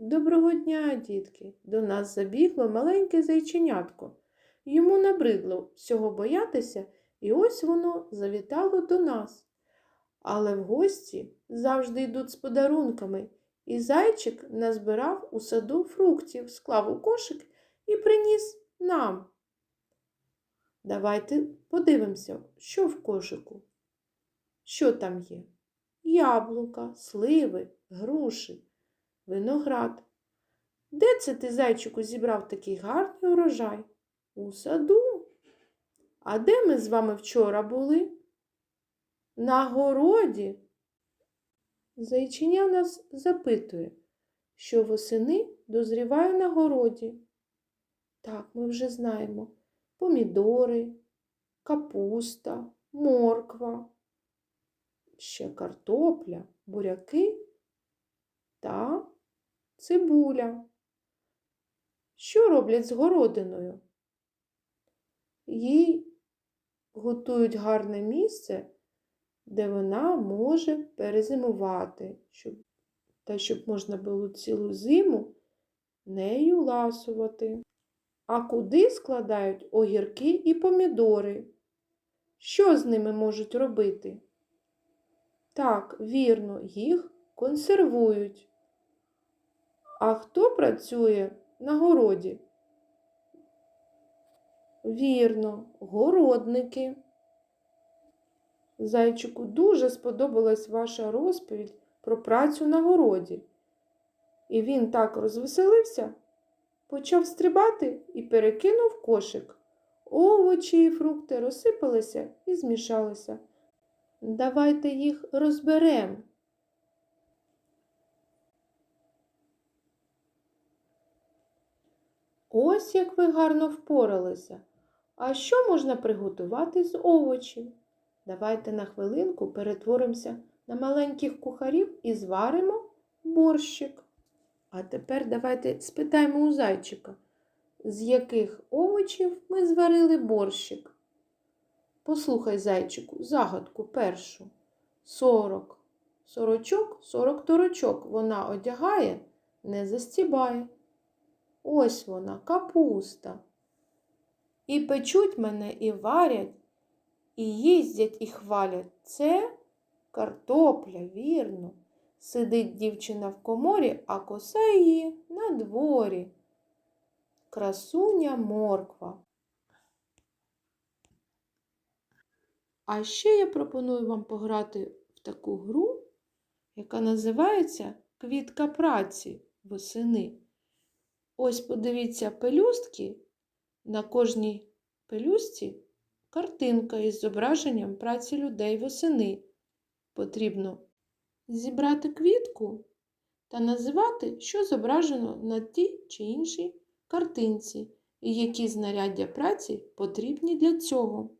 Доброго дня, дітки! До нас забігло маленьке зайченятко. Йому набридло всього боятися, і ось воно завітало до нас. Але в гості завжди йдуть з подарунками, і зайчик назбирав у саду фруктів, склав у кошик і приніс нам. Давайте подивимося, що в кошику. Що там є? Яблука, сливи, груші, виноград. Де це ти, зайчику, зібрав такий гарний урожай? У саду. А де ми з вами вчора були? На городі. Зайчиня нас запитує, що восени дозріває на городі. Так, ми вже знаємо помідори, капуста, морква, ще картопля, буряки та цибуля. Що роблять з городиною? Їй готують гарне місце, де вона може перезимувати, щоб, та щоб можна було цілу зиму нею ласувати. А куди складають огірки і помідори? Що з ними можуть робити? Так, вірно, їх консервують. А хто працює на городі? Вірно, городники. Зайчику дуже сподобалась ваша розповідь про працю на городі. І він так розвеселився, почав стрибати і перекинув кошик. Овочі і фрукти розсипалися і змішалися. Давайте їх розберемо. Ось як ви гарно впоралися. А що можна приготувати з овочів? Давайте на хвилинку перетворимося на маленьких кухарів і зваримо борщик. А тепер давайте спитаємо у зайчика, з яких овочів ми зварили борщик. Послухай, зайчику, загадку першу. Сорок. Сорочок, сорок торочок вона одягає, не застібає. Ось вона, капуста. І печуть мене, і варять, і їздять, і хвалять. Це картопля, вірно. Сидить дівчина в коморі, а коса її на дворі. Красуня морква. А ще я пропоную вам пограти в таку гру, яка називається Квітка праці восени. Ось подивіться пелюстки. На кожній пелюстці картинка із зображенням праці людей восени. Потрібно зібрати квітку та називати, що зображено на тій чи іншій картинці, і які знаряддя праці потрібні для цього.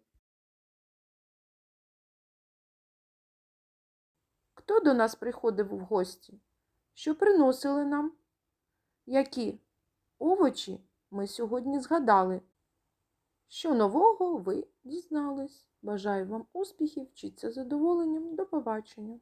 Хто до нас приходив в гості? Що приносили нам? Які овочі ми сьогодні згадали? Що нового ви дізнались? Бажаю вам успіхів, вчіться задоволенням. До побачення!